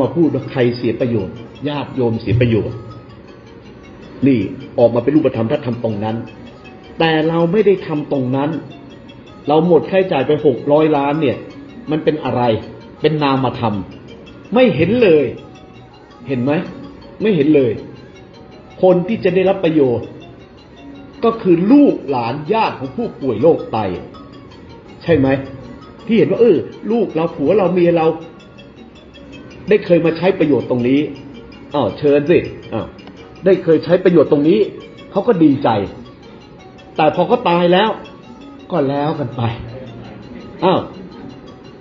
มาพูดว่าใครเสียประโยชน์ญาติโยมเสียประโยชน์ นี่ออกมาเป็นรูปธรรมถ้าทำตรงนั้น แต่เราไม่ได้ทำตรงนั้น เราหมดค่าใช้จ่ายไปหกร้อยล้านเนี่ย มันเป็นอะไร เป็นนามธรรม ไม่เห็นเลย เห็นไหม ไม่เห็นเลย คนที่จะได้รับประโยชน์ ก็คือลูกหลานญาติของผู้ป่วยโรคไต ใช่ไหมที่เห็นว่าเออลูกเราผัวเราเมียเรา ได้เคยมาใช้ประโยชน์ตรงนี้อ้าวเชิญสิอ้าวได้เคยใช้ประโยชน์ตรงนี้เขาก็ดีใจ แต่พอเขาตายแล้ว ก็แล้วกันไปอ้าว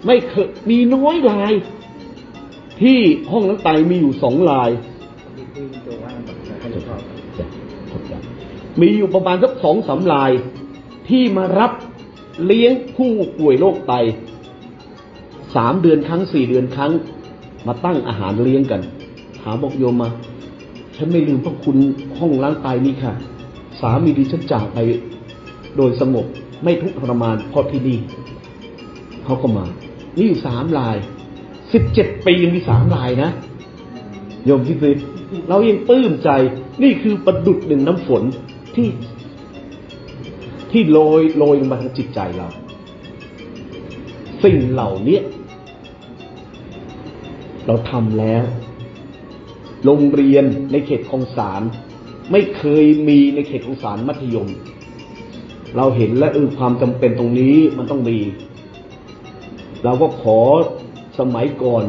ไม่เคยมีน้อยราย ที่ห้องน้ำไตมีอยู่สองราย มีอยู่ประมาณสักสองสามราย ที่มารับเลี้ยงผู้ป่วยโรคไตสามเดือนครั้งสี่เดือนครั้ง มาตั้งอาหารเลี้ยงกันถามบอกโยมมา ฉันไม่ลืมพระคุณห้องล้างไตนี้ค่ะ สามีดิฉันจากไปโดยสงบไม่ทุกข์ทรมานเพราะที่นี่เขาก็มา นี่อยู่สามลายสิบเจ็ดปียังมีสามลายนะโยมคิดดูเรายังปลื้มใจ นี่คือประดุดหนึ่งน้ำฝนที่ที่โรยโรยลงมาทางจิตใจเรา สิ่งเหล่านี้ เราทำแล้ว โรงเรียนในเขตของสารไม่เคยมีในเขตของสารมัธยม เราเห็นและเออความจำเป็นตรงนี้มันต้องมี เราก็ขอสมัยก่อน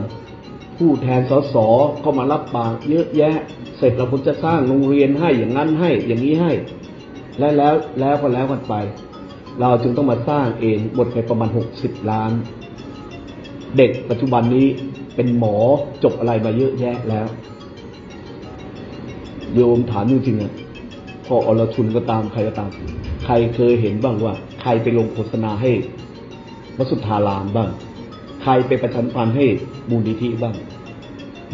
ผู้แทนสสก็มารับปากเยอะแยะ เสร็จเราก็จะสร้างโรงเรียนให้อย่างนั้นให้อย่างนี้ให้ และแล้วแล้วก็แล้วกันไป เราจึงต้องมาสร้างเองหมดไปประมาณหกสิบล้าน เด็กปัจจุบันนี้ เป็นหมอจบอะไรมาเยอะแยะแล้วโยมถามจริงๆอะพออรชุนก็ตามใครก็ตาม ใครเคยเห็นบ้างว่า ใครไปลงโฆษณาให้วดสุทธารามบ้าง ใครไปประชันพันให้มูลนิธิบ้าง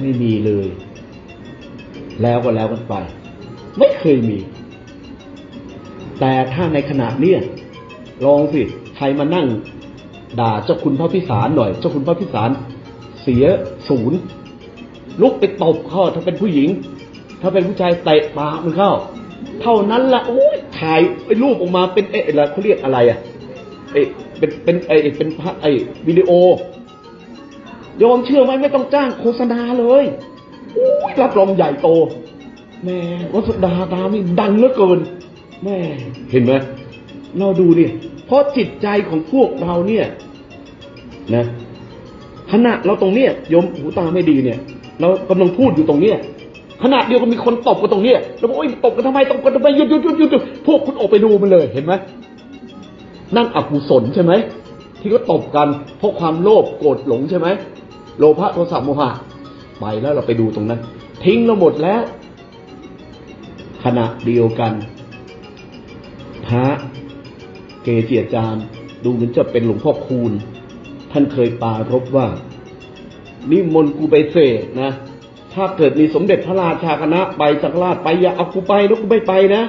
ไม่มีเลย แล้วก็แล้วกันไป ไม่เคยมี แต่ถ้าในขณะเนี้ยลองสิ ใครมานั่ง ด่าเจ้าคุณพระพิสารหน่อย เจ้าคุณพระพิสาร เสียศูนย์ลุกไปตบเขาถ้าเป็นผู้หญิง ถ้าเป็นผู้ชายเตะปากมันเข้า เท่านั้นละโอ้ยถ่ายไอ้รูปออกมาเป็นเอ๊ะอะไรเขาเรียกอะไรอะเอะเป็นเป็นไอ้เป็นพระไอ้วิดีโอยอมเชื่อไหมไม่ต้องจ้างโฆษณาเลยโอ้ยรับรองใหญ่โตแม่วัสดาตามนี่ดังเหลือเกินแม่เห็นไหมเราดูเนี่ยเพราะจิตใจของพวกเราเนี่ย นะ ขณะเราตรงเนี้ยโยมหูตาไม่ดีเนี่ย เรากำลังพูดอยู่ตรงเนี้ยขณะเดียวกันมีคนตบกันตรงเนี้ยแล้วบอกโอ้ยตบกันทำไมตบกันทำไมหยุดหยุดหยุดหยุดหยุดพวกคุณออกไปดูมันเลยเห็นไหมนั่นอกุศลใช่ไหมที่เขาตบกันเพราะความโลภโกรธหลงใช่ไหมโลภะโทสะโมหะไปแล้วเราไปดูตรงนั้น ทิ้งเราหมดแล้ว ขณะเดียวกัน พระเกจิอาจารย์ ดูเหมือนจะเป็นหลวงพ่อคูณ ท่านเคยปารบว่า นิมนต์กูไปเสกนะ ถ้าเกิดมีสมเด็จพระราชาคณะไปจักรราชไปอย่าเอากูไปแล้วกูไม่ไปนะ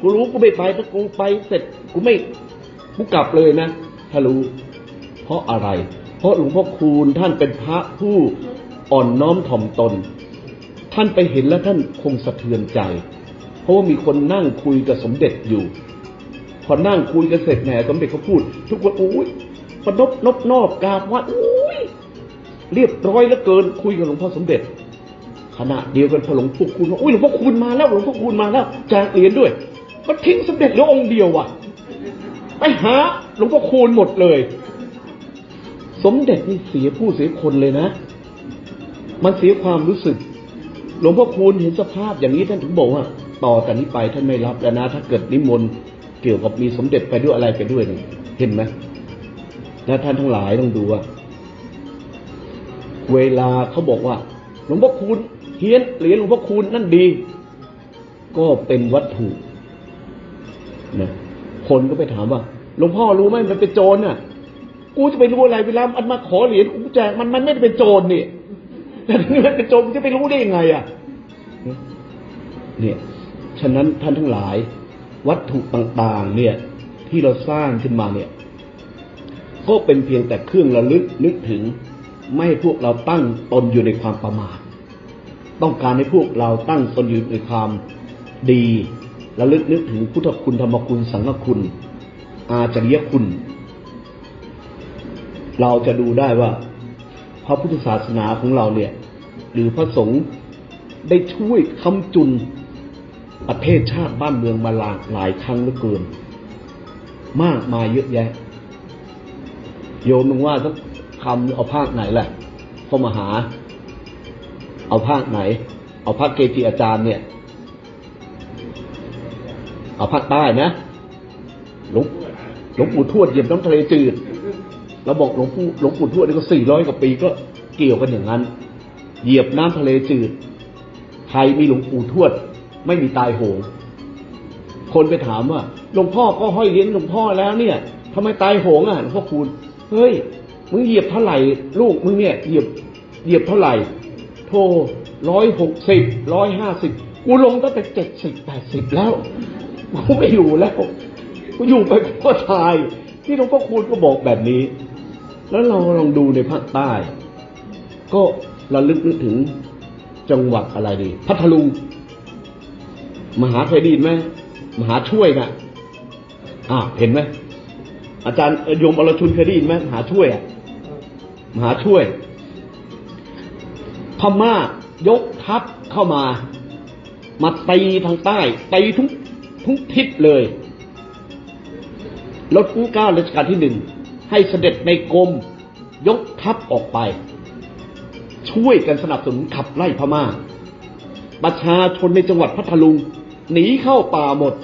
กูรู้กูไม่ไปถ้ากูไปเสร็จกูไม่กูกลับเลยนะถ้ารู้ เพราะอะไร เพราะหลวงพ่อคูณท่านเป็นพระผู้อ่อนน้อมถ่อมตน ท่านไปเห็นแล้วท่านคงสะเทือนใจ เพราะว่ามีคนนั่งคุยกับสมเด็จอยู่ พอนั่งคุยกันเสร็จแหมสมเด็จเขาพูด ทุกคนอุ้ย ปนบนบนอบกราบว่าอุ้ยเรียบร้อยแล้วเกินคุยกับหลวงพ่อสมเด็จ ขณะเดียวกันพอหลวงพ่อคูณว่าอุ้ยหลวงพ่อคูณมาแล้วหลวงพ่อคูณมาแล้วแจกเหรียญด้วยก็ทิ้งสมเด็จเหลือองค์เดียวว่ะไปหาหลวงพ่อคูณหมดเลย สมเด็จนี่เสียผู้เสียคนเลยนะ มันเสียความรู้สึก หลวงพ่อคูณเห็นสภาพอย่างนี้ท่านถึงบอกว่า ต่อแต่นี้ไปท่านไม่รับแล้วนะ ถ้าเกิดนิมนต์เกี่ยวกับมีสมเด็จไปด้วยอะไรไปด้วยเนี่ยเห็นไหม และท่านทั้งหลายต้องดูว่าเวลาเขาบอกว่า หลวงพ่อคูณเฮียนเหรียญหลวงพ่อคูณนั่นดี ก็เป็นวัตถุนะคนก็ไปถามว่า หลวงพ่อรู้ไหมมันเป็นโจรน่ะ กูจะไปรู้อะไรเวลามันมาขอเหรียญกูแจกมันมันไม่ได้เป็นโจรนี่แต่ถ้ามันเป็นโจรมันจะไปรู้ได้ยังไง อะ เนี่ย ฉะนั้นท่านทั้งหลาย วัตถุต่าง ๆ เนี่ย ที่เราสร้างขึ้นมาเนี่ย ก็เป็นเพียงแต่เครื่องระลึกนึกถึง ไม่ให้พวกเราตั้งตนอยู่ในความประมาทต้องการให้พวกเราตั้งตนอยู่ในความดีและลึกนึกถึงพุทธคุณธรรมคุณสังฆคุณ อาจริยคุณ เราจะดูได้ว่า พระพุทธศาสนาของเราเนี่ย หรือพระสงฆ์ได้ช่วยคำจุนประเทศชาติบ้านเมืองมาหลากหลายครั้งเหลือเกิน มากมายเยอะแยะ โยมมึงว่าสักคำเอาภาคไหนแหละพอมาหา เอาภาคไหน เอาภาคเกจิอาจารย์เนี่ย เอาภาคใต้นะหลวงหลวงปู่ทวดเหยียบน้ำทะเลจืดเราบอกหลวงปู่หลวงปู่ทวดนี่ก็สี่ร้อยกว่าปีก็เกี่ยวกันอย่างนั้น เหยียบน้ำทะเลจืดใครมีหลวงปู่ทวด ไม่มีตายโหงคนไปถามว่าหลวงพ่อก็ห้อยเลี้ยงหลวงพ่อแล้วเนี่ยทำไมตายโหงอะหลวงพ่อคูณ เฮ้ยมึงเหยียบเท่าไหร่ ลูกมึงเนี่ยเหยียบเหยียบเท่าไหร่โทร้อยหกสิบร้อยห้าสิบกูลงตั้งแต่เจ็ดสิบแปดสิบแล้วกูไม่อยู่แล้วกูอยู่ไปก็ตาย ที่หลวงพ่อคูณก็บอกแบบนี้ แล้วเราลองดูในภาคใต้ ก็ระลึกนึกถึงจังหวัดอะไรดี พัทลุง มหาเคยดีนไหมมหาช่วยนะอ่าเห็นไหม อาจารย์เอ่อโยมอรชุนเคยได้ยินไหมมหาช่วยอะมหาช่วย พม่ายกทัพเข้ามา มาตีทางใต้ตีทุกทุกทิศเลยรถกู้เกล้ารัชกาลที่หนึ่งให้เสด็จในกรมยกทัพออกไป ช่วยกันสนับสนุนขับไล่พม่า ประชาชนในจังหวัดพัทลุง หนีเข้าป่าหมด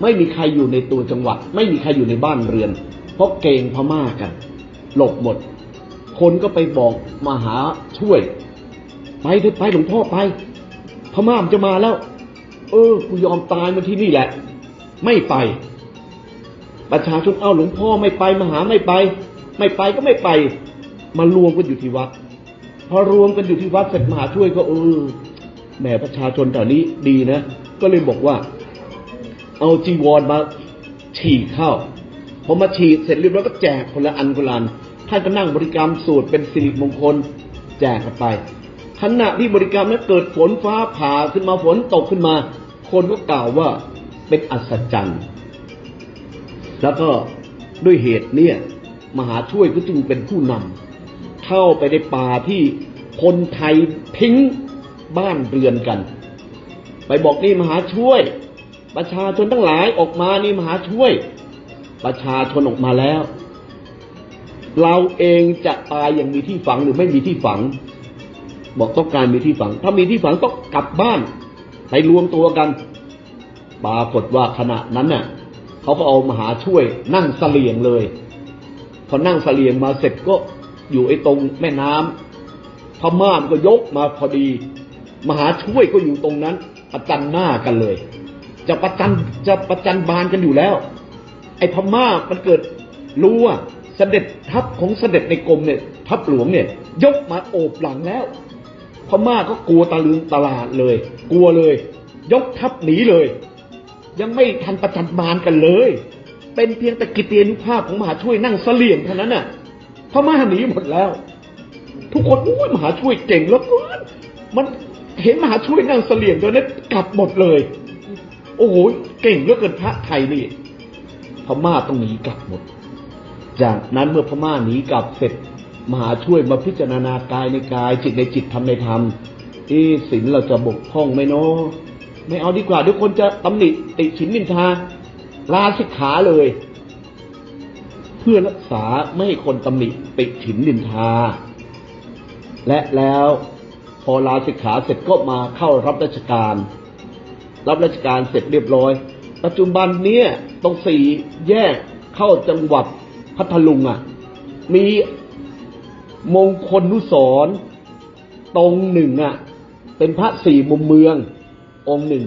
ไม่มีใครอยู่ในตัวจังหวัด ไม่มีใครอยู่ในบ้านเรือน เพราะเกงพม่ากัน หลบหมด คนก็ไปบอกมาหาช่วย ไปเถอะไปหลวงพ่อไป พม่ามันจะมาแล้ว เออกูยอมตายมาที่นี่แหละ ไม่ไป ประชาชนเอ้าหลวงพ่อไม่ไปมาหาไม่ไป ไม่ไปก็ไม่ไป มารวมกันอยู่ที่วัด พอรวมกันอยู่ที่วัดเสร็จมหาช่วยก็เออแหมประชาชนแถวนี้ดีนะ ก็เลยบอกว่า เอาจีวรมาฉีกเข้าพอมาฉีกเสร็จเรียบร้อยก็แจกคนละอันคนละอันท่านก็นั่งบริกรรมสูตรเป็นสิริมงคลแจกกันไปขณะที่บริกรรมนั้นเกิดฝนฟ้าผ่าขึ้นมาฝนตกขึ้นมา คนก็กล่าวว่าเป็นอัศจรรย์แล้วก็ด้วยเหตุเนี่ยมหาช่วยก็จึงเป็นผู้นำเข้าไปในป่าที่คนไทยทิ้งบ้านเรือนกัน ไปบอกนี่มหาช่วย ประชาชนทั้งหลายออกมานี่มหาช่วย ประชาชนออกมาแล้ว เราเองจะตายอย่างมีที่ฝังหรือไม่มีที่ฝัง บอกต้องการมีที่ฝัง ถ้ามีที่ฝังต้องกลับบ้านไปรวมตัวกันปรากฏว่าขณะนั้นน่ะเขาก็เอามหาช่วยนั่งเสลียงเลยพอนั่งเสลียงมาเสร็จก็อยู่ไอ้ตรงแม่น้ำพม่ามนก็ยกมาพอดี มหาช่วยก็อยู่ตรงนั้นประจันหน้ากันเลย จะประจันจะประจันบานกันอยู่แล้ว ไอ้พม่ามันเกิดรู้ว่าเสด็จทัพของเสด็จในกรมเนี่ยทัพหลวงเนี่ย ยกมาโอบหลังแล้ว พม่าก็กลัวตะลึงตลาดเลย กลัวเลย ยกทัพหนีเลย ยังไม่ทันประจันบานกันเลย เป็นเพียงแต่กิตติยนุภาพของมหาช่วยนั่งเสลี่ยงเท่านั้นน่ะพม่าหนีหมดแล้ว ทุกคนโอ้ยมหาช่วยเก่งแล้วกันมันเห็นมหาช่วยนั่งเสลี่ยงตัวนั้นกลับหมดเลย โอ้โหเก่งเหลือเกินพระไทยนี่พม่าต้องหนีกลับหมด จากนั้นเมื่อพม่าหนีกลับเสร็จมหาช่วยมาพิจารณากายในกาย จิตในจิตธรรมในธรรมเอะศีลเราจะบกพร่องไหมเนาะไม่เอาดีกว่าเดี๋ยวคนจะตำหนิติฉินนินทาลาสิกขาเลย เพื่อรักษาไม่ให้คนตำหนิติฉินนินทา และแล้วพอลาสิกขาเสร็จก็มาเข้ารับราชการ รับราชการเสร็จเรียบร้อย ปัจจุบันเนี้ยตรงสี่แยกเข้าจังหวัดพัทลุงอะ มีมงคลนุสรตรงหนึ่งอะ เป็นพระสี่มุมเมือง องค์หนึ่ง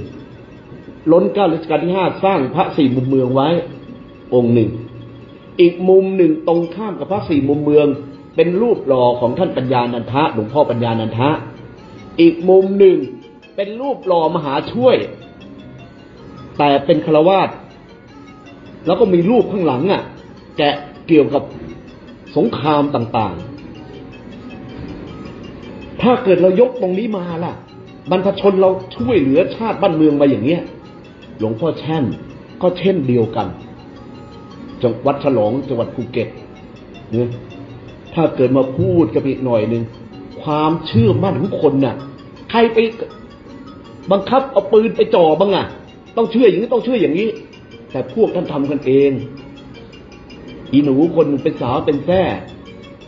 ล้นเก้ารัชกาลที่ห้าสร้างพระสี่มุมเมืองไว้ องค์หนึ่ง อีกมุมหนึ่งตรงข้ามกับพระสี่มุมเมือง เป็นรูปหล่อของท่านปัญญานันทะหลวงพ่อปัญญานันทะ อีกมุมหนึ่งเป็นรูปหล่อมหาช่วย แต่เป็นคารวาสแล้วก็มีรูปข้างหลังอะ แกะเกี่ยวกับสงครามต่าง ๆ ถ้าเกิดเรายกตรงนี้มาล่ะ บรรพชนเราช่วยเหลือชาติบ้านเมืองมาอย่างเนี้ย หลวงพ่อแช่นก็เช่นเดียวกัน จังหวัดฉลองจังหวัดภูเก็ตเนี่ยถ้าเกิดมาพูดกับอีกหน่อยหนึ่งความเชื่อมั่นของคนน่ะ ใครไปบังคับเอาปืนไปจ่อบ้างอะ ต้องเชื่ออย่างนี้ต้องเชื่ออย่างนี้ แต่พวกท่านทำกันเอง อีหนูคนเป็นสาวเป็นแท้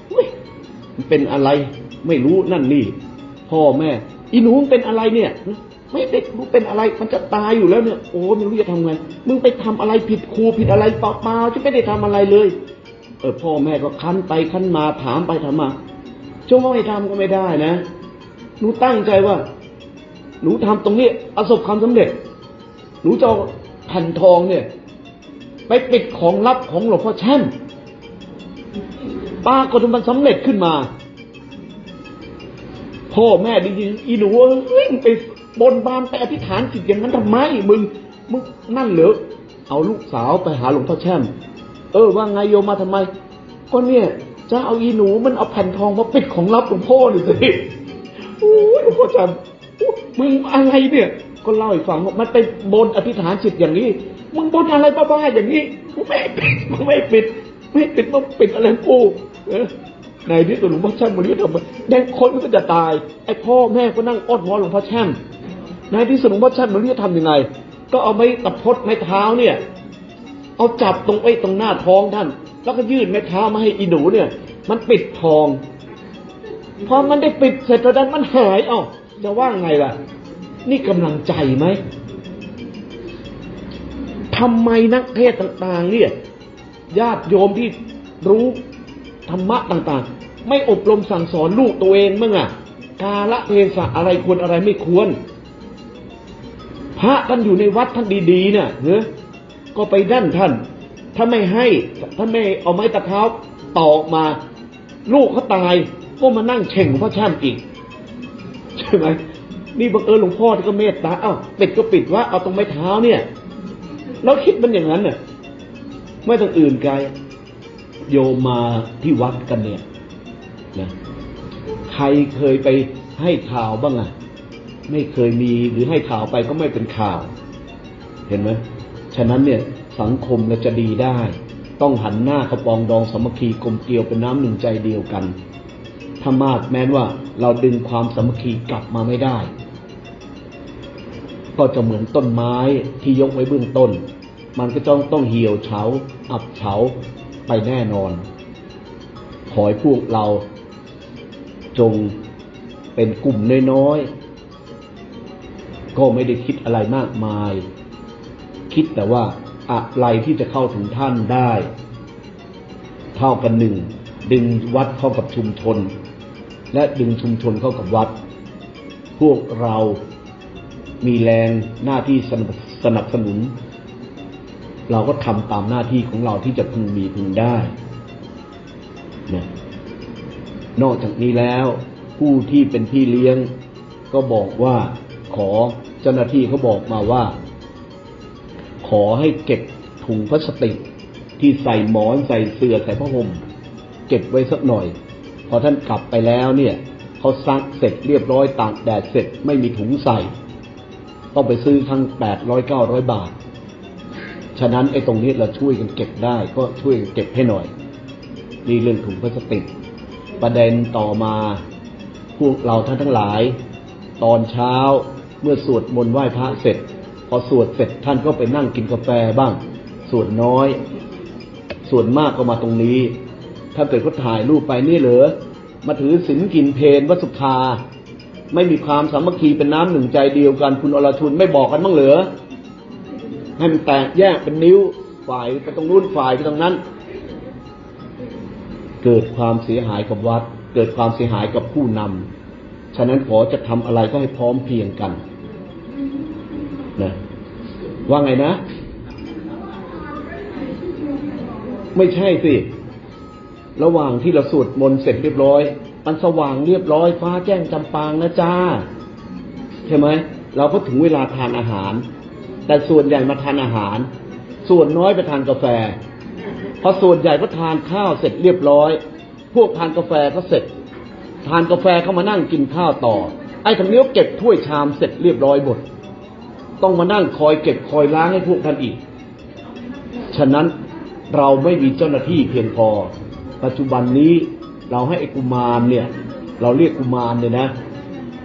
เฮ้ยมันเป็นอะไร ไม่รู้นั่นนี่ พ่อแม่ อีหนูมันเป็นอะไรเนี่ยไม่ได้รู้เป็นอะไร มันจะตายอยู่แล้วเนี่ยโอ้ไม่รู้จะทำไงมึงไปทำอะไรผิดครูผิดอะไรเปล่าๆที่ไม่ได้ทำอะไรเลย เออพ่อแม่ก็คันไปคันมาถามไปถามมาเจ้าไม่ทำก็ไม่ได้นะหนูตั้งใจว่าหนูทำตรงนี้ประสบความสำเร็จ หนูจะเอาแผ่นทองเนี่ย ไปปิดของลับของหลวงพ่อแช่มปรากฏมันสำเร็จขึ้นมา พ่อแม่ดีๆอีหนูเอ้ยไปบนบานไปอธิษฐานจิตอย่างนั้นทำไมมึงมึงนั่นเหรอเอาลูกสาวไปหาหลวงพ่อแช่ม เออว่าไงโยมมาทำไม ก็เนี่ยจะเอาอีหนูมันเอาแผ่นทองมาปิดของลับหลวงพ่อหน่อยสิโอ้ยหลวงพ่อแช่มมึงอะไรเนี่ย ก็เล่าให้ฟังว่ามันไปบนอธิษฐานจิตอย่างนี้ มึงบนอะไรบ้าๆอย่างนี้มึงไม่ปิดมึงไม่ปิด ไม่ปิดมึงปิดอะไรของกูเออในที่สุดหลวงพ่อแช่มมันรู้ทำไมแดงคนก็จะตายไอ้พ่อแม่ก็นั่งอ้อนวอนหลวงพ่อแช่มในที่สุดหลวงพ่อแช่มมันรู้จะทำยังไง ก็เอาไม้ตะพดไม้เท้าเนี่ย เอาจับตรงไอ้ตรงหน้าท้องท่าน แล้วก็ยื่นไม้เท้ามาให้อีหนูเนี่ย มันปิดทองพอมันได้ปิดเสร็จแล้วมันหายอ้าจะว่าไงล่ะ นี่กำลังใจไหมทำไมนักเทศต่างๆเนี่ยญาติโยมที่รู้ธรรมะต่างๆ ไม่อบรมสั่งสอนลูกตัวเองมั้งอะกาละเทศะอะไรควรอะไรไม่ควร พระท่านอยู่ในวัดท่านดีๆเนี่ยเนอะก็ไปดั้นท่าน ถ้าไม่ให้ถ้านไม่เอาไม้ตะเท้าต่อกมา ลูกเขาตายก็มานั่งเช่งพ่อแช่มอีก ใช่ไหม นี่บังเอิญหลวงพ่อที่ก็เมตตาเอ้าปิดก็ปิดว่าเอาตรงไม้เท้าเนี่ยแล้วคิดมันอย่างนั้นน่ะไม่ต้องอื่นไกลโยมมาที่วัดกันเนี่ยนะใครเคยไปให้ข่าวบ้างอะ ไม่เคยมีหรือให้ข่าวไปก็ไม่เป็นข่าว เห็นไหมฉะนั้นเนี่ยสังคมเราจะดีได้ ต้องหันหน้าเข้าปองดองสามัคคีกลมเกลียวเป็นน้ำหนึ่งใจเดียวกันถ้ามากแม้นว่าเราดึงความสามัคคีกลับมาไม่ได้ ก็จะเหมือนต้นไม้ที่ยกไว้เบื้องต้น มันก็ต้องต้องเหี่ยวเฉา อับเฉาไปแน่นอน ขอให้พวกเราจงเป็นกลุ่มน้อยๆ ก็ไม่ได้คิดอะไรมากมาย คิดแต่ว่าอะไรที่จะเข้าถึงท่านได้ เท่ากันหนึ่ง ดึงวัดเข้ากับชุมชน และดึงชุมชนเข้ากับวัด พวกเรา มีแรงหน้าที่สนับสนับสนุน เราก็ทำตามหน้าที่ของเราที่จะพึงมีพึงได้นะนอกจากนี้แล้ว ผู้ที่เป็นพี่เลี้ยง ก็บอกว่าขอเจ้าหน้าที่เขาบอกมาว่า ขอให้เก็บถุงพลาสติกที่ใส่หมอนใส่เสื่อใส่ผ้าห่มเก็บไว้สักหน่อย พอท่านกลับไปแล้วเนี่ยเขาซักเสร็จเรียบร้อยตากแดดเสร็จไม่มีถุงใส่ ต้องไปซื้อทั้งแปดร้อยเก้าร้อยบาท ฉะนั้นไอ้ตรงนี้เราช่วยกันเก็บได้ ก็ช่วยกันเก็บให้หน่อย นี่เรื่องถุงพลาสติก ประเด็นต่อมาพวกเราท่านทั้งหลาย ตอนเช้าเมื่อสวดมนต์ไหว้พระเสร็จ พอสวดเสร็จท่านก็ไปนั่งกินกาแฟบ้าง ส่วนน้อย ส่วนมากก็มาตรงนี้ ถ้าเกิดเขาถ่ายรูปไปนี่เหรอมาถือศีลกินเพนวัสุธา ไม่มีความสามัคคีเป็นน้ำหนึ่งใจเดียวกัน คุณอรชุนไม่บอกกันบ้างเหรอให้มันแตกแยกเป็นนิ้วฝ่ายไปตรงนู้นฝ่ายไปตรงนั้น เกิดความเสียหายกับวัด เกิดความเสียหายกับผู้นำฉะนั้นขอจะทำอะไรก็ให้พร้อมเพียงกันนะว่าไงนะ ไม่ใช่สิ ระหว่างที่เราสวดมนต์เสร็จเรียบร้อย มันสว่างเรียบร้อยฟ้าแจ้งจำปางนะจ้าใช่ไหมเราก็ถึงเวลาทานอาหาร แต่ส่วนใหญ่มาทานอาหาร ส่วนน้อยไปทานกาแฟพอส่วนใหญ่ก็ทานข้าวเสร็จเรียบร้อย พวกทานกาแฟก็เสร็จ ทานกาแฟเข้ามานั่งกินข้าวต่อ ไอ้ทางนี้ก็เก็บถ้วยชามเสร็จเรียบร้อยหมดต้องมานั่งคอยเก็บคอยล้างให้พวกท่านอีก ฉะนั้นเราไม่มีเจ้าหน้าที่เพียงพอ ปัจจุบันนี้ เราให้ไอ้กุมารเนี่ย เราเรียกกุมารเนี่ยนะ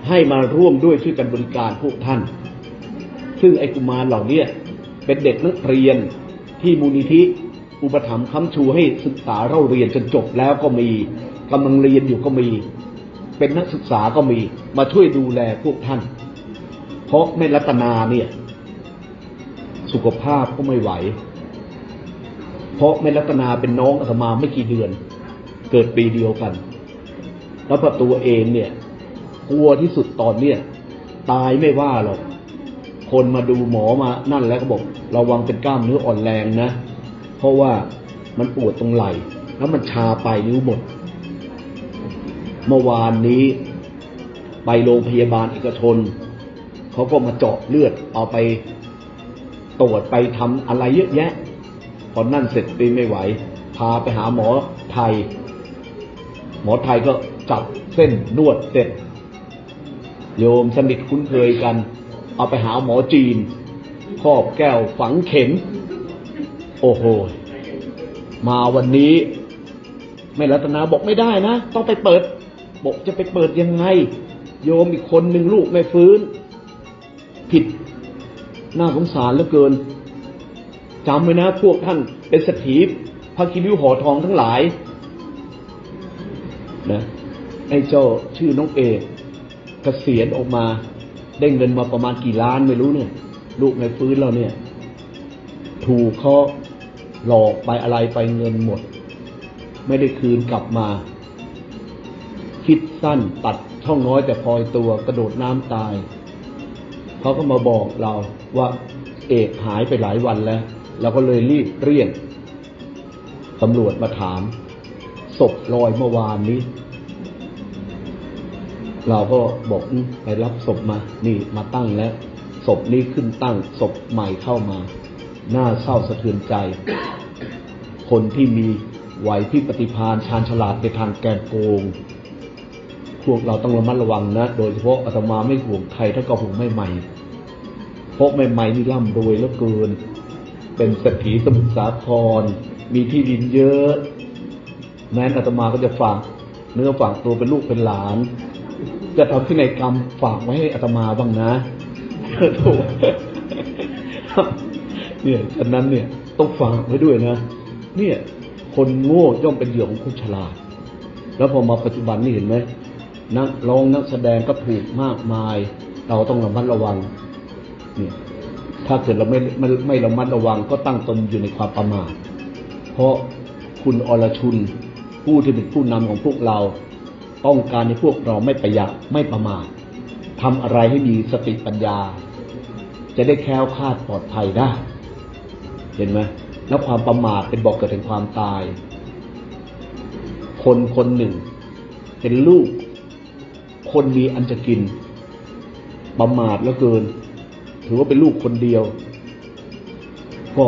ให้มาร่วมด้วยช่วยกันบริการพวกท่าน ซึ่งไอ้กุมารเหล่าเนี้เป็นเด็กนักเรียนที่มูลนิธิอุปถัมภ์ค้ำชูให้ศึกษาเราเรียนจนจบแล้วก็มีกำลังเรียนอยู่ก็มี เป็นนักศึกษาก็มีมาช่วยดูแลพวกท่าน เพราะแม่รัตนาเนี่ย สุขภาพก็ไม่ไหว เพราะแม่รัตนาเป็นน้องอาตมาไม่กี่เดือน เกิดปีเดียวกัน แล้วพอตัวเองเนี่ย กลัวที่สุดตอนเนี่ยตายไม่ว่าหรอก คนมาดูหมอมานั่นแล้วก็บอกระวังเป็นกล้ามเนื้ออ่อนแรงนะ เพราะว่ามันปวดตรงไหล่แล้วมันชาไปนิ้วหมด เมื่อวานนี้ไปโรงพยาบาลเอกชน เขาก็มาเจาะเลือดเอาไปตรวจไปทำอะไรเยอะแยะ พอนั่นเสร็จปีไม่ไหว พาไปหาหมอไทย หมอไทยก็จับเส้นนวดเสร็จ โยมสนิทคุ้นเคยกัน เอาไปหาหมอจีนครอบแก้วฝังเข็ม โอ้โห มาวันนี้แม่รัตนาบอกไม่ได้นะ ต้องไปเปิด บอกจะไปเปิดยังไง โยมอีกคนหนึ่งลูกไม่ฟื้น ผิดน่าสงสารเหลือเกินจำไว้นะพวกท่านเป็นสถีพระคิริวหอทองทั้งหลาย นะไอ้เจ้าชื่อน้องเอกเกษียณออกมาได้เงินมาประมาณกี่ล้านไม่รู้เนี่ย ลูกในฟื้นเราเนี่ย ถูกเขาหลอกไปอะไรไปเงินหมด ไม่ได้คืนกลับมา คิดสั้นตัดช่องน้อยแต่พลอยตัวกระโดดน้ำตายเขาก็มาบอกเราว่าเอกหายไปหลายวันแล้วเราก็เลยรีบเรียกตำรวจมาถาม ศพลอยเมื่อวานนี้ เราก็บอกไปรับศพมา นี่มาตั้งแล้วศพนี้ขึ้นตั้งศพใหม่เข้ามา น่าเศร้าสะเทือนใจ คนที่มีไหวพริบปฏิภาณชาญฉลาดในทางแกนโกง พวกเราต้องระมัดระวังนะ โดยเฉพาะอาตมาไม่ห่วงใครถ้าก็ห่วงไม่ใหม่เพราะไม่ใหม่นี่ร่ำรวยเหลือเกิน เป็นเศรษฐีสมุทรสาคร มีที่ดินเยอะ แม้นอาตมาก็จะฝากเนื้อฝากตัวเป็นลูกเป็นหลาน จะทำที่ในกรรมฝากไว้ให้อาตมาบ้างนะโถ่เนี่ยฉะนั้นเนี่ยต้องฝากไว้ด้วยนะ เนี่ย คนโง่ย่อมเป็นเหยื่อของคนฉลาด แล้วพอมาปัจจุบันนี่เห็นไหมนักร้องนักแสดงก็ถูกมากมาย เราต้องระมัดระวังเนี่ยถ้าเกิดเราไม่ไม่ไม่ระมัดระวังก็ตั้งตนอยู่ในความประมาทเพราะคุณอรชุน ผู้ที่เป็นผู้นำของพวกเรา ต้องการให้พวกเราไม่ประหยัดไม่ประมาททำอะไรให้มีสติปัญญา จะได้แคล้วคลาดปลอดภัยได้ เห็นไหมแล้วความประมาทเป็นบอกเกิดแห่งความตาย คนคนหนึ่ง เป็นลูก คนมีอันจะกิน ประมาทแล้วเกิน ถือว่าเป็นลูกคนเดียว ก็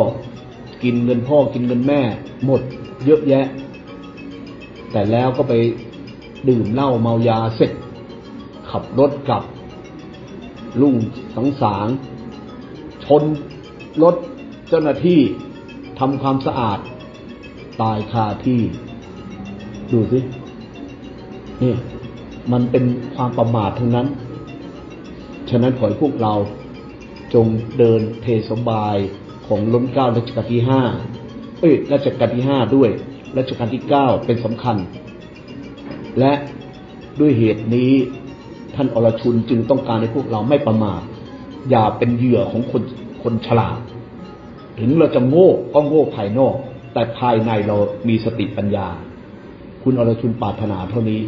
กินเงินพ่อกินเงินแม่ หมด เยอะแยะ แต่แล้วก็ไปดื่มเหล้าเมายาเสร็จ ขับรถกลับลุ่งสังสารชนรถเจ้าหน้าที่ทำความสะอาด ตายคาที่ ดูสินี่มันเป็นความประมาททั้งนั้น ฉะนั้นขอให้พวกเราจงเดินเทสบายของล้นเกล้ารัชกาลที่ห้าเอ้ยรัชกาลที่ห้าด้วย รัชกาลที่เก้าเป็นสำคัญ และด้วยเหตุนี้ท่านอรชุนจึงต้องการให้พวกเราไม่ประมาทอย่าเป็นเหยื่อของคนคนฉลาด ถึงเราจะโง่ก็โง่ภายนอก แต่ภายในเรามีสติปัญญา คุณอรชุนปรารถนาเท่านี้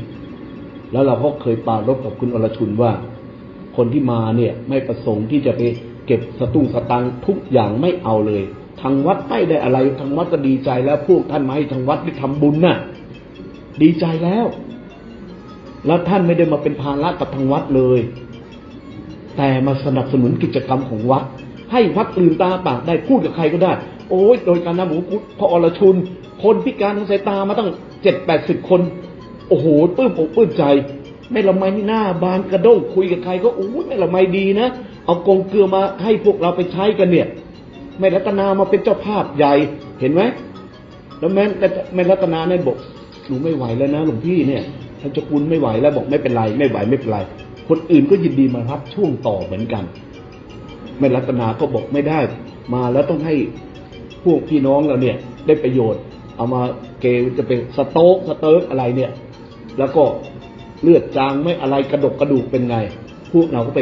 แล้วเราก็เคยปารบกับคุณอรชุนว่า คนที่มาเนี่ยไม่ประสงค์ที่จะไปเก็บสตุ้งสตังทุกอย่างไม่เอาเลย ทางวัดไม่ได้อะไรทางวัดก็ดีใจแล้วพวกท่านมาให้ทางวัดได้ทำบุญน่ะ ดีใจแล้ว แล้วท่านไม่ได้มาเป็นภาระกับทางวัดเลย แต่มาสนับสนุนกิจกรรมของวัด ให้วัดตื่นตาปากได้พูดกับใครก็ได้ โอ้ยโดยการนำหมูกุดพออรชุน คนพิการทางสายตามาตั้งเจ็ดแปดสิบคน โอ้โหปื้มอกปื้มใจแม่ละไมนี่หน้าบานกระด้งคุยกับใครก็โอ้ยแม่ละไมดีนะ เอากงเกลือมาให้พวกเราไปใช้กันเนี่ย แม่รัตนามาเป็นเจ้าภาพใหญ่เห็นไหมแล้วแม่แม่รัตนาเนี่ยบอกหนูไม่ไหวแล้วนะหลวงพี่เนี่ยท่านเจ้าคุณไม่ไหวแล้วบอกไม่เป็นไร ไม่ไหวไม่เป็นไร คนอื่นก็ยินดีมารับช่วงต่อเหมือนกันแม่รัตนาก็บอกไม่ได้ มาแล้วต้องให้พวกพี่น้องเราเนี่ย ได้ประโยชน์ เอามาเกจะเป็นสโต๊กสเติร์กอะไรเนี่ย แล้วก็เลือดจางไม่อะไรกระดกกระดูกเป็นไง พวกเราก็ไป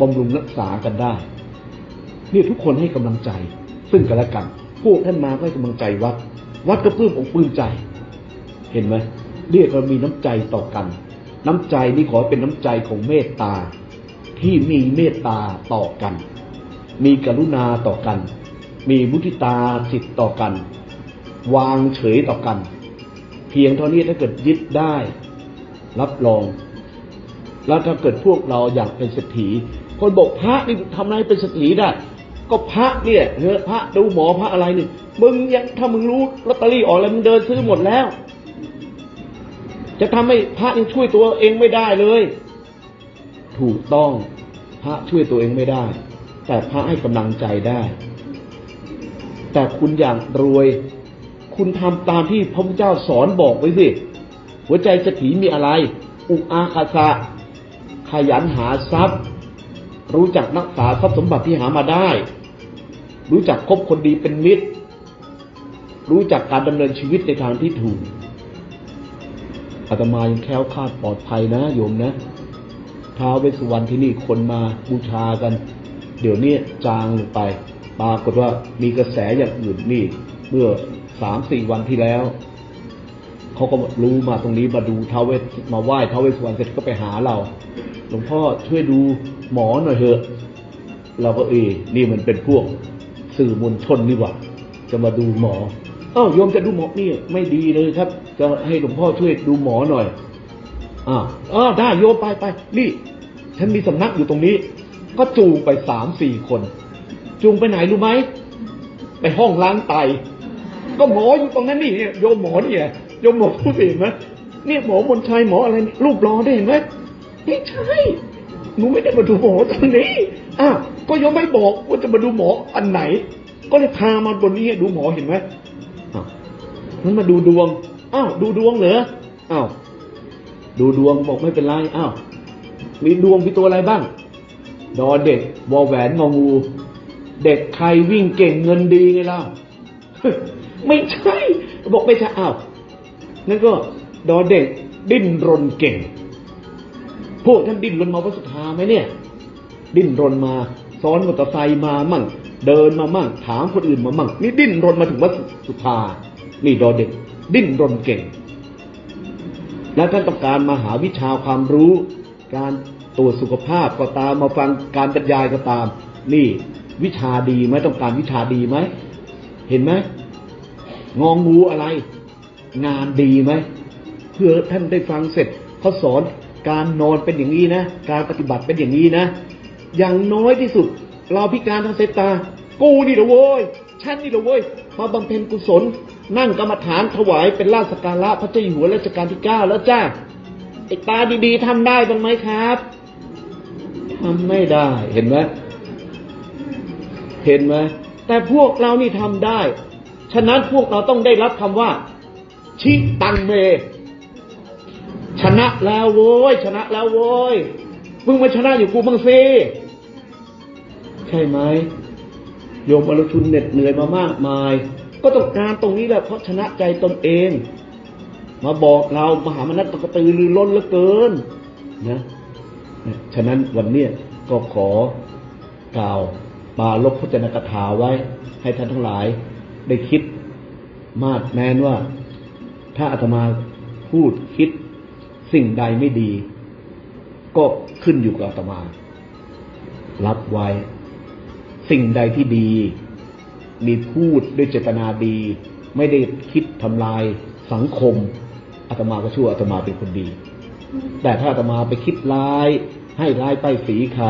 บำรุงรักษากันได้ เนี่ยทุกคนให้กำลังใจ ซึ่งกันและกัน พวกท่านมาก็ให้กำลังใจวัด วัดก็ปลื้มอกปลื้มใจ เห็นไหมเรียกเรามีน้ำใจต่อกัน น้ำใจนี่ขอเป็นน้ำใจของเมตตา ที่มีเมตตาต่อกัน มีกรุณาต่อกัน มีมุทิตาจิตต่อกัน วางเฉยต่อกัน เพียงเท่านี้ถ้าเกิดยึดได้ รับรอง แล้วถ้าเกิดพวกเราอยากเป็นเศรษฐีคนบอกพระนี่ทำไงเป็นเศรษฐีได้ ก็พระเนี่ยเฮ้พระดูหมอพระอะไรนี่มึงยังถ้ามึงรู้ลอตเตอรี่ออกแล้วมึงเดินซื้อหมดแล้ว จะทำให้พระยังช่วยตัวเองไม่ได้เลย ถูกต้องพระช่วยตัวเองไม่ได้ แต่พระให้กำลังใจได้ แต่คุณอย่ากรวย คุณทำตามที่พระพุทธเจ้าสอนบอกไว้สิหัวใจเศรษฐีมีอะไร อุอาคาสะขยันหาทรัพย์ รู้จักรักษาทรัพย์สมบัติที่หามาได้ รู้จักคบคนดีเป็นมิตร รู้จักการดำเนินชีวิตในทางที่ถูกอาตมายังแค้วคาดปลอดภัยนะโยมนะท้าวเวสสุวรรณที่นี่คนมาบูชากัน เดี๋ยวนี้จางลงไป ปรากฏว่ามีกระแสอย่างอื่นนี่ เมื่อสามสี่วันที่แล้ว เขาก็รู้มาตรงนี้มาดูท้าวเวสมาไหว้ท้าวเวสสุวรรณเสร็จก็ไปหาเรา หลวงพ่อช่วยดูหมอหน่อยเถอะ เราก็เออนี่มันเป็นพวก สื่อมวลชนนี่หว่าจะมาดูหมอเอ้าโยมจะดูหมอนี่ไม่ดีเลยครับ จะให้หลวงพ่อช่วยดูหมอหน่อยอ่าอ่าได้โยมไปไปนี่ ฉันมีสำนักอยู่ตรงนี้ ก็จูงไปสามสี่คน จูงไปไหนรู้ไหมไปห้องล้างไต ก็หมออยู่ตรงนั้นนี่เนี่ยโยมหมอเนี่ยโยมหมอผู้เห็นไหมเนี่ยหมอมนชัยหมออะไรนี่รูปรอได้เห็นไหมไม่ใช่ หนูไม่ได้มาดูหมอตรงนี้อ้าวก็โยมไม่บอกว่าจะมาดูหมออันไหน ก็เลยพามาบนนี้ดูหมอเห็นไหมอ้าวนั้นมาดูดวงอ้าวดูดวงเหรออ้าวดูดวงบอกไม่เป็นไรอ้าวมีดวงมีตัวอะไรบ้างดอเด็กวอแหวนงองู เด็กใครวิ่งเก่งเงินดีไงล่ะไม่ใช่ บอกไม่ใช่อ้าวนั่นก็ดอเด็กดิ้นรนเก่ง พวกท่านดิ้นรนมาวัดสุธาไหมเนี่ย ดิ้นรนมาซ้อนมอเตอร์ไซค์มามั่ง เดินมามั่งถามคนอื่นมามั่ง นี่ดิ้นรนมาถึงวัดสุธานี่ดอเด็ก ดิ้นรนเก่ง และท่านต้องการมาหาวิชาความรู้ การตรวจสุขภาพก็ตามมาฟังการบรรยายก็ตาม นี่วิชาดีไหมต้องการวิชาดีไหมเห็นไหมงองงูอะไร งานดีไหมเพื่อท่านได้ฟังเสร็จเขาสอน การนอนเป็นอย่างนี้นะ การปฏิบัติเป็นอย่างนี้นะ อย่างน้อยที่สุด เราพิการทางสายตา กูนี่เหรอโว้ยฉันนี่เหรอโว้ยมาบำเพ็ญกุศล นั่งกรรมฐานถวายเป็นราชสการะพระเจ้าอยู่หัวรัชกาลที่เก้าแล้วจ้าไอ้ตาดีๆทำได้บ้างไหมครับทำไม่ได้เห็นไหมเห็นไหมแต่พวกเรานี่ทำได้ ฉะนั้นพวกเราต้องได้รับคำว่า ชิตังเม นะแล้วโว้ยชนะแล้วโว้ยมึงมาชนะอยู่กูบ้างสิใช่ไหมโยมอรชุนเหน็ดเหนื่อยมามากมาย ก็ต้องการตรงนี้แหละเพราะชนะใจตนเอง มาบอกเรามหามนัตตกระตือรือร้นเหลือเกินนะฉะนั้นวันเนี้ยก็ขอกล่าวปาลบพจนกถาไว้ ให้ท่านทั้งหลายได้คิดมาดแม้นว่า ถ้าอาตมาพูดคิด สิ่งใดไม่ดี ก็ขึ้นอยู่กับอาตมา รับไว้ สิ่งใดที่ดี มีพูดด้วยเจตนาดี ไม่ได้คิดทำลายสังคมอาตมาก็ชั่วอาตมาเป็นคนดี แต่ถ้าอาตมาไปคิดร้าย ให้ร้ายป้ายสีใคร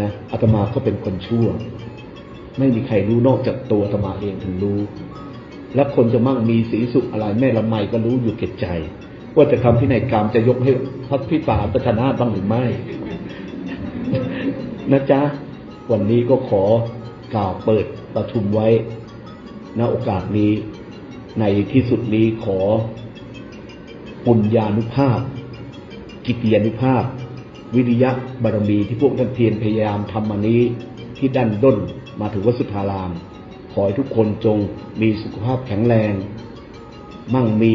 นะอาตมาก็เป็นคนชั่ว ไม่มีใครรู้นอกจากตัวอาตมาเองถึงรู้ และคนจะมั่งมีสีสุขอะไรแม่ละไมก็รู้อยู่เก็บใจ ว่าจะทำที่ไหนยกรรมจะยกให้พระพิสารประชนาบ้างหรือไม่ นะจ๊ะ วันนี้ก็ขอกล่าวเปิดประชุมไว้ณโอกาสนี้ ในที่สุดนี้ขอ ปุญญานุภาพ กิตติยานุภาพ วิริยะบารมีที่พวกท่านเพียรพยายามทำมานี้ ที่ดันด้นมาถึงวัดสุทธาราม ขอให้ทุกคนจงมีสุขภาพแข็งแรง มั่งมี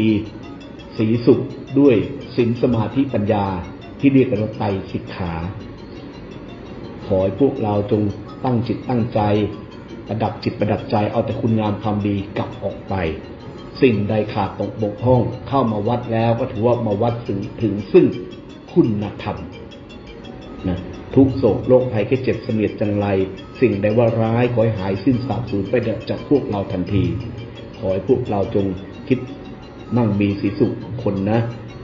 สีสุขด้วยศีลสมาธิปัญญาที่เรียกกันว่าไตรสิกขา ขอให้พวกเราจงตั้งจิตตั้งใจ ประดับจิตประดับใจเอาแต่คุณงามความดีกลับออกไป สิ่งใดขาดตกบกพร่องเข้ามาวัดแล้วก็ถือว่ามาวัดถึงถึงซึ่งคุณธรรมนะทุกโศกโรคภัยแค่เจ็บเสนียดจังไร สิ่งใดว่าร้ายขอให้หายสิ้นสาบสูญไปจากพวกเราทันที ขอให้พวกเราจงคิดมั่งมีสีสุข คนนะ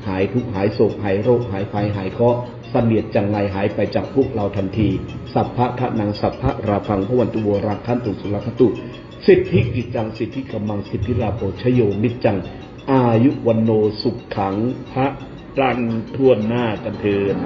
หายทุกหายโศกหายโรคหายภัยหายเคราะห์เสนียดจังไรหายไปจากพวกเราทันที สัพพะทะนังสัพพะราพังพระวันตุโวราคันตุสุรคตุ สิทธิกิจังสิทธิกำมังสิทธิราโภชโยมิจัง อายุวันโนสุขขังพระรันทั่วหน้ากันเทิน